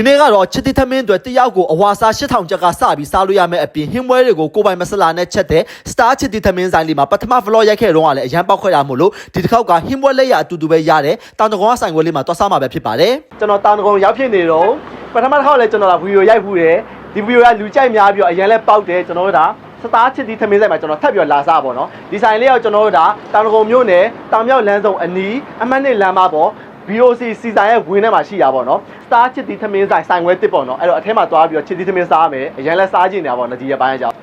ဒီနေ့ကတော့ချစ်တိသမင်းတွေတယောက်ကိုအဝါစား8000ကျပ်ကစပြီးစားလို့ရမယ့်အပြင်ဟင်းပွဲတွေကိုကိုယ်ပိုင်မဆလာနဲ့ချက်တဲ့ Star ချစ်တိသမင်းဆိုင်လေးမှာပထမ vlog ရိုက်ခဲ့တော့ကလည်းအရန်ပေါက်ခွဲရမို့လို့ဒီတစ်ခေါက်ကဟင်းပွဲလက်ရအတူတူပဲရတယ်တောင်တကောင်ကဆိုင်ခွဲလေးမှာတွားစားမှာပဲဖြစ်ပါတယ်ကျွန်တော်တောင်တကောင်ရောက်ဖြစ်နေတော့ပထမတစ်ခေါက်လည်းကျွန်တော်လာဗီဒီယိုရိုက်ဖူးတယ်ဒီဗီဒီယိုကလူကြိုက်များပြီးတော့အရန်လဲပေါက်တယ်ကျွန်တော်တို့ဒါစတားချစ်တီသမင်းဆိုင်မှာကျွန်တော်ထပ်ပြီးတော့လာစားပါတော့ဒီဆိုင်လေးကကျွန်တော်တို့ဒါတောင်တကုံမြို့နယ်တောင်မြောက်လမ်းစုံအနီးအမှတ်နှစ်လမ်းမပေါ် BOC စီဆိုင်ရဲ့ဝင်းထဲမှာရှိတာပေါ့နော် စတားချစ်တီသမင်းဆိုင်ဆိုင်ဝဲတစ်ပေါ့နော်အဲ့တော့အထဲမှာသွားပြီးတော့ချစ်တီသမင်းစားရမယ်အရင်လဲစားကြည့်နေတာပေါ့နော်ဒီရက်ပိုင်းအကြောင်း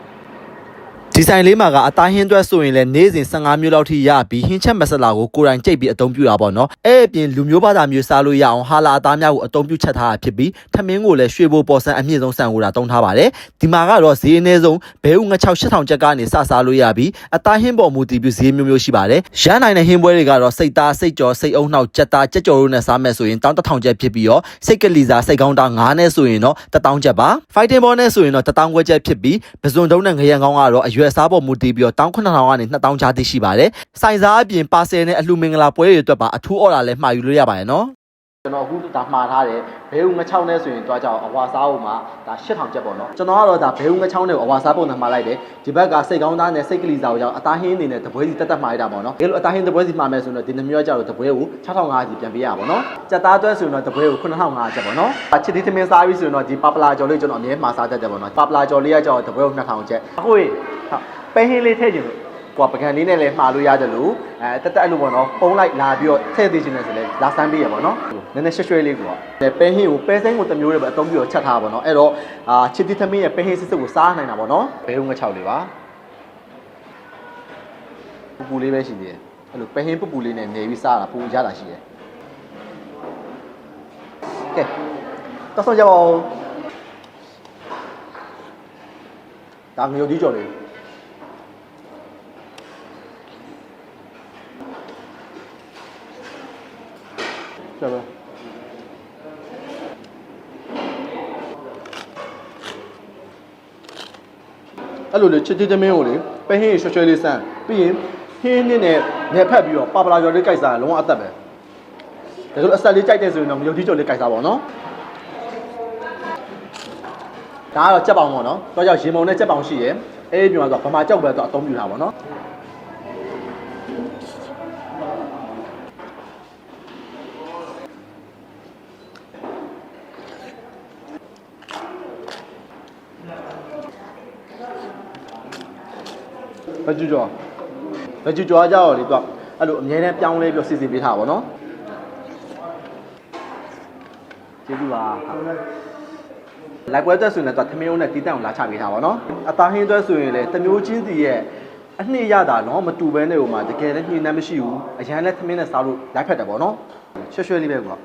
ဒီဆိုင်လေးမှာကအသားဟင်းတွက်ဆိုရင်လည်းနေ့စဉ်15မျိုးလောက်ထိရပြီးဟင်းချက်မဆလာကိုကိုယ်တိုင်ကြိတ်ပြီးအသုံးပြုတာပေါ့နော်အဲ့အပြင်လူမျိုးဘာသာမျိုးစားလို့ရအောင်ဟာလာအသားများကိုအသုံးပြုချက်ထားတာဖြစ်ပြီးထမင်းကိုလည်းရွှေဘိုပေါ်ဆန်းအမြင့်ဆုံးဆန်ကိုတာတုံးထားပါတယ်ဒီမှာကတော့ဈေးအနည်းဆုံးဘဲဥငှက်6 8000ကျပ်ကနေစစားလို့ရပြီးအသားဟင်းပေါ်မူတည်ပြီးဈေးမျိုးမျိုးရှိပါတယ်ရန်နိုင်တဲ့ဟင်းပွဲတွေကတော့စိတ်သားစိတ်ကြော်စိတ်အုံနှောက်ကြက်သားကြက်ကြော်တို့နဲ့စားမယ်ဆိုရင်တောင်း1000ကျပ်ဖြစ်ပြီးတော့စိတ်ကလီစာစိတ်ကောင်းတာ9နဲ့ဆိုရင်တော့1000ကျပ်ပါ fighting ball နဲ့ဆိုရင်တော့1000ခွဲကျပ်ဖြစ်ပြီးပဇွန်တုံးနဲ့ငရံကောင်းကတော့အရွယ်စားပေါ်မူတည်ပြီးတော့19000ကနေ2000ကျားသိရှိပါတယ်စိုင်စားအပြင်ပါဆယ်နဲ့အလှမင်္ဂလာပွဲတွေအတွက်ပါအထူးအော်ဒါလည်းမှာယူလို့ရပါတယ်နော်ကျွန်တော်အခုဒါမှားထားတယ်ဘဲဥငချောင်းနဲ့ဆိုရင်တွားကြအောင်အဝါစားဖို့မှာဒါ8000ကျပ်ပေါ့နော်ကျွန်တော်ကတော့ဒါဘဲဥငချောင်းနဲ့အဝါစားပုံနဲ့မှားလိုက်တယ်ဒီဘက်ကစိတ်ကောင်းသားနဲ့စိတ်ကလေးစားကိုကြောင့်အသားဟင်းအနေနဲ့တပွဲစီတက်တက်မှားရတာပေါ့နော်ဒီလိုအသားဟင်းတပွဲစီမှားမယ်ဆိုရင်တော့ဒီနှမျိုးကြတော့တပွဲကို6500စီပြန်ပေးရပါပေါ့နော်စက်သားတွဲဆိုရင်တော့တပွဲကို9500ကျပ်ပေါ့နော်ချစ်တီသမင်းစားပြီးဆိုရင်တော့ဒီပါပလာကျော်လေးကျွန်တော်အမြဲမှာစားတတ်တယ်ပေါ့နော်ပါပလာကျော်လေးကကြောက်တပွဲကို2000ကျပ်အခု ဟေ့ပဲဟင်းလေးထည့်ချင်လို့ဟိုပကံလေးနဲ့လည်းမှားလို့ရတယ်လို့အဲတက်တက်အဲ့လိုပေါ့နော်ပုံလိုက်လာပြီးတော့ထည့်သေးခြင်းနဲ့ဆိုလဲလာဆန်းပေးရပါတော့နည်းနည်းရွှဲရွှဲလေးကွာပဲဟင်းကိုပဲစိမ်းကိုတစ်မျိုးလေးပဲအသုံးပြီးတော့ချက်ထားပါတော့အဲ့တော့အာချစ်တီသမီးရဲ့ပဲဟင်းစစ်စစ်ကိုစားနိုင်တာပေါ့နော်ဘဲဦးငှက်6လေးပါပူပူလေးပဲရှိသေးတယ်အဲ့လိုပဲဟင်းပူပူလေးနဲ့နေပြီးစားတာပူရတာရှိတယ်ကဲတော့ဆုံးကြပါဦးဒါမျိုးဒီကြော်လေး ကျပါအဲ့လိုလေချစ်ချစ်သမင်းကိုလေပဲဟင်းရွှဲရွှဲလေးဆန်းပြီးရင်ဟင်းနည်းနဲ့နေဖက်ပြီးတော့ပါပလာကျော်လေးကြိုက်စားလုံးဝအသက်ပဲဒါဆိုအဆက်လေးကြိုက်တဲ့ဆိုရင်တော့မယုံကြည်ကျော်လေးကြိုက်စားပါတော့နော်ဒါကတော့ကြက်ပေါင်ပေါ့နော်။တော့ကြောင့်ရေမုံနဲ့ကြက်ပေါင်ရှိရယ်။အဲ့ဒီပြန်တော့ဗမာကြောက်ပဲတော့အသုံးပြုတာပေါ့နော်။ ဗကြူကျော်ဗကြူကျော်ကကြောက်လေတော့အဲ့လိုအမြဲတမ်းပြောင်းလဲပြီးစီစဉ်ပေးထားပါဘောနော်ကျေးဇူးပါလိုက်ပွဲအတွက်ဆိုရင်လည်းတော့သမီးုံနဲ့တီးတန့်ကိုလာချပေးထားပါဘောနော်အသားဟင်းအတွက်ဆိုရင်လည်းတမျိုးချင်းစီရဲ့အနှစ်ရတာတော့မတူဘဲနဲ့ဟိုမှာတကယ်လည်းညှိနှမ်းမရှိဘူးအရန်လည်းသမင်းနဲ့စားလို့လိုက်ဖက်တယ်ပေါ့နော်ရွှဲရွှဲလေးပဲကွာ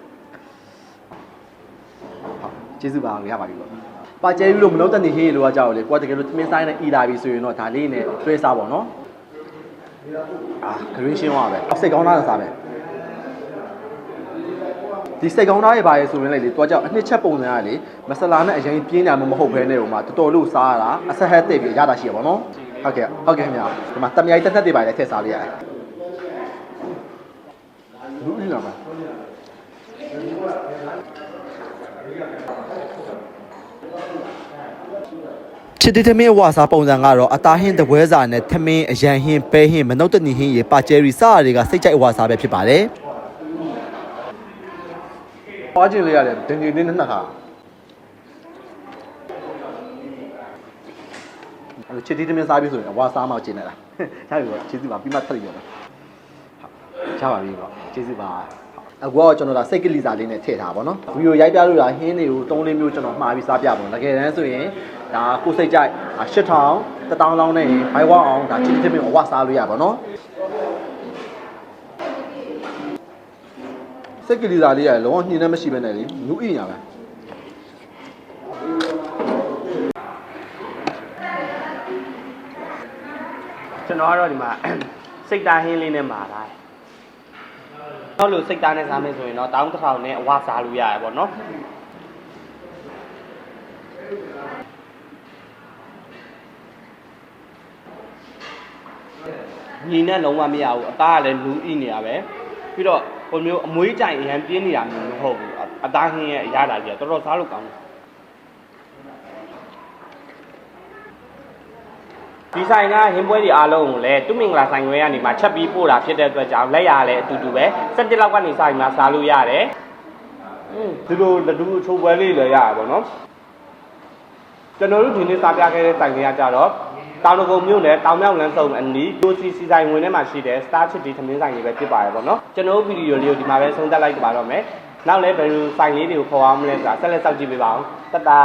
ဟုတ်ကျေးဇူးပါရပါပြီပေါ့ ပါကျဲပြီးလို့မလုံးတက်နေဟင်းလို့ကကြောက်လေကိုကတကယ်လို့သမင်းဆိုင်နဲ့အီလာပြီဆိုရင်တော့ဒါလေးနဲ့တွဲစားပေါ့နော်အာဂရင်းရှင်းသွားပဲစိတ်ကောင်းတာစားပဲဒီစိတ်ကောင်းသားရဲ့ဘာရဲဆိုရင်လေလေတွားကြောက်အနှစ်ချက်ပုံစံရလေမဆလာနဲ့အရင်ပြင်းတာမဟုတ်ဘဲနဲ့ဟိုမှာတော်တော်လို့စားရတာအဆက်ဟက်တိတ်ပြီးရတာရှိရပါတော့ဟုတ်ကဲ့ဟုတ်ကဲ့ခင်ဗျာဒီမှာတမရိုက်တက်တက်တွေပါလေထည့်စားလိုက်ရတယ်ဘူးရပါ ချစ်တီသမင်းဝါစာပုံစံကတော့အသားဟင်းတပွဲစာနဲ့သမင်းအရန်ဟင်းပဲဟင်းမနှုတ်တနီဟင်းရေပါကျဲရီစတာတွေကစိတ်ကြိုက်ဝါစာပဲဖြစ်ပါတယ်။ပွားကျင်လေးရတယ်ဒင်ဂျီလေးနဲ့နှစ်ခါအဲ့လိုချစ်တီသမင်းစားပြီးဆိုရင်ဝါစာမှကျင်နေတာ။ရပြီပေါ့ကျေးဇူးပါပြီးမှထပ်ပြီးတော့ဟုတ်ရပါပြီပေါ့ကျေးဇူးပါအခုတော့ကျွန်တော်ဒါစိတ်ကလေးစာလေးနဲ့ထည့်ထားပါတော့ဗီဒီယိုရိုက်ပြလို့ရဟင်းတွေကို၃လေးမျိုးကျွန်တော်မှားပြီးစားပြပါတော့တကယ်တမ်းဆိုရင် ဒါကိုစိတ်ကြိုက်8000 1000လောင်းနဲ့ဘိုင်ဝအောင်ဒါချစ်တစ်မင်းအဝစားလို့ရပါတော့စိတ်ကလေးစာလေးရလုံးဝညှင်းနေမရှိဘဲနဲ့လေနူးအိညာပဲကျွန်တော်ကတော့ဒီမှာစိတ်သားဟင်းလေးနဲ့မာတာဟုတ်လို့စိတ်သားနဲ့စားမယ်ဆိုရင်တော့တောင်းတစ်ထောင်နဲ့အဝစားလို့ရတယ်ပေါ့နော် ညီနဲ့လုံးဝမရဘူးအသားကလည်းလူးဣနေရပဲပြီးတော့ဟိုမျိုးအမွေးကြိုင်အရန်ပြင်းနေတာမျိုးမဟုတ်ဘူးအသားဟင်းရဲ့အရသာကြီးကတော်တော်စားလို့ကောင်းတယ်ဒီဆိုင်ကဟင်းပွဲတွေအားလုံးကိုလည်းတူမင်္ဂလာဆိုင်ခွဲကနေမှချက်ပြီးပို့တာဖြစ်တဲ့အတွက်ကြောင့်လက်ရလည်းအတူတူပဲ17လောက်ကနေစပြီးမှစားလို့ရတယ်อืมဒီလိုလက်တူအချိုးပွဲလေးလည်းရရပါတော့ကျွန်တော်တို့ဒီနေ့စားပြခဲ့တဲ့ဆိုင်ကကြတော့ တောင်တကုံမြို့နယ်တောင်မြောက်လမ်းစုံအနီးကိုစီစီဆိုင်ဝင်ထဲမှာရှိတဲ့ Star City သမင်းဆိုင်လေးပဲဖြစ်ပါတယ်ပေါ့နော်ကျွန်တော်တို့ဗီဒီယိုလေးကိုဒီမှာပဲဆုံးသက်လိုက်ပါတော့မယ်နောက်လည်းဘယ်လိုဆိုင်လေးတွေကိုခေါ်အောင်မလဲဆိုတာဆက်လက်စောင့်ကြည့်ပေးပါအောင်တတ်တာ